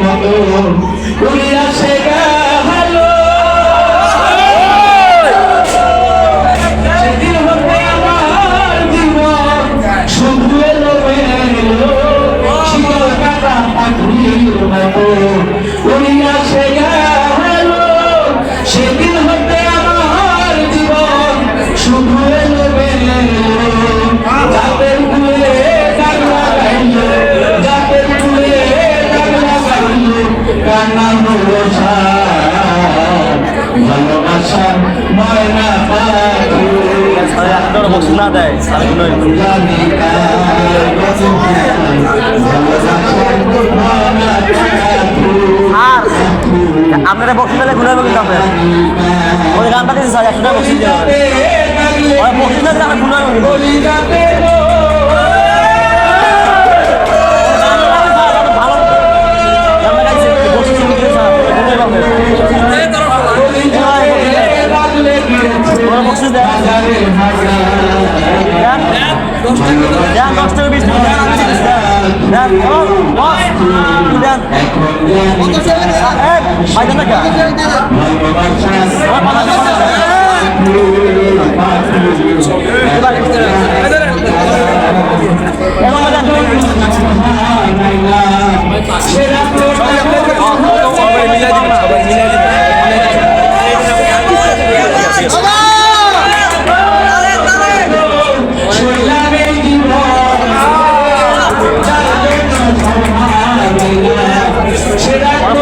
মতন উল্লাসে গা ভালোবাসা না দেয় আপনারা বক্সি পেলে ঘুরে হবে কিন্তু ওই গানটা দিয়েছে স্যার একশো টাকা বক্সি দিয়ে ওই বক্সি দিলে ঘুরে হবে Box'u da. Lan. Lan Box'u bir sürü. Lan. Tamam. Bas. Lan. Evet. Aydın'a gel. Devam edelim.